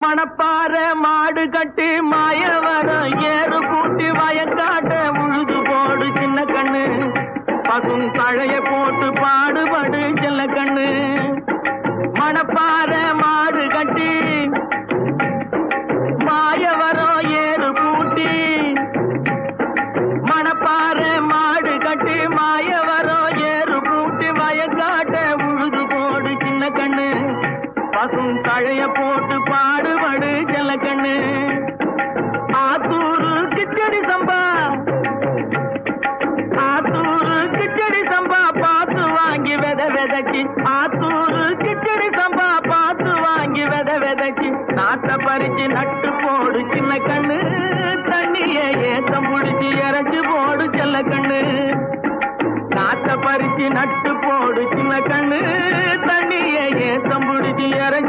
மணப்பாற மாடு கட்டி மாயவரம் ஏறு கூட்டி வயக்காட்ட உழுது போடு சின்ன கண்ணு. பசும் தழைய போட்டு பாடுபடு செல்ல கண்ணு. மணப்பாற மாடு கட்டி மாயவரம் ஏறு பூட்டி மணப்பாற மாடு கட்டி மாயவரம் ஏறு பூட்டி வயக்காட்ட உழுது போடு சின்ன கண்ணு. பசும் தழைய போட்டு பா விதைக்கு. ஆத்தூரு கிச்சடி சம்பா பார்த்து வாங்கி வித விதைக்கு. நாத்த பறிச்சு நட்டு போடு சின்ன கண்ணு. தண்ணியே ஏத்தம் புடிச்சு இறச்சு போடு செல்ல கண்ணு. நாத்த பறிச்சு நட்டு போடு சின்ன கண்ணு. தண்ணியே ஏத்தம் புடிச்சு இறச்சு